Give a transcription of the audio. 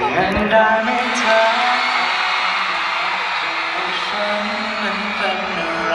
ยังได้ไม่ทันฉันมันเป็นอะไร